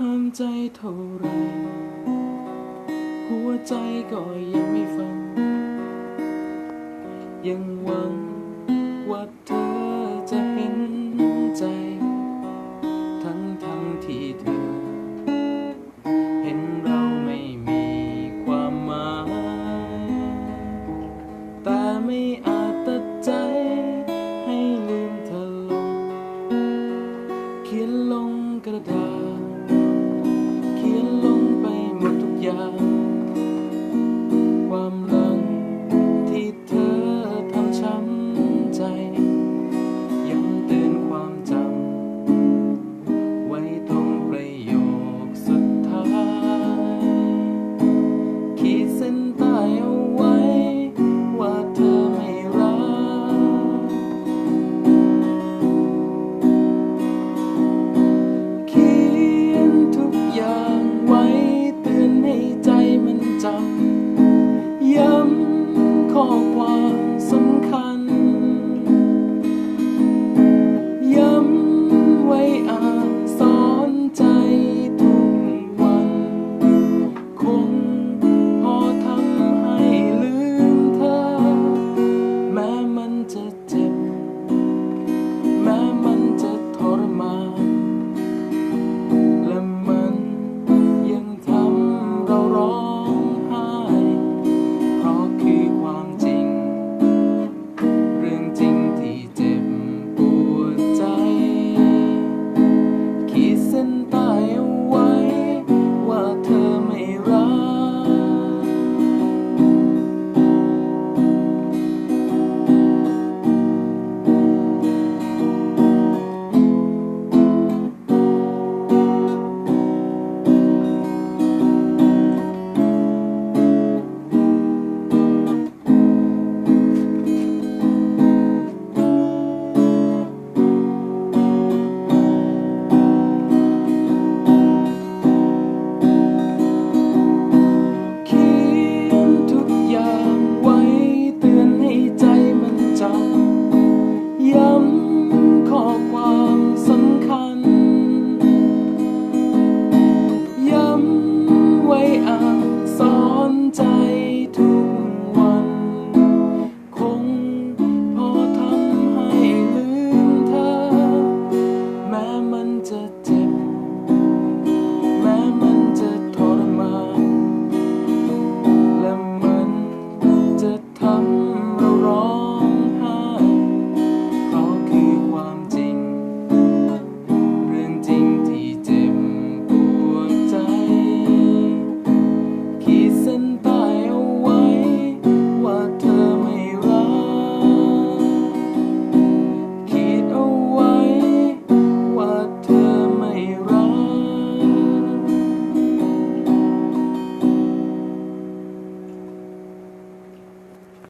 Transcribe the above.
ห้ามใจเท่าไร หัวใจก็ยังไม่ฟัง ยังหวังว่าเธอ alisin tayo in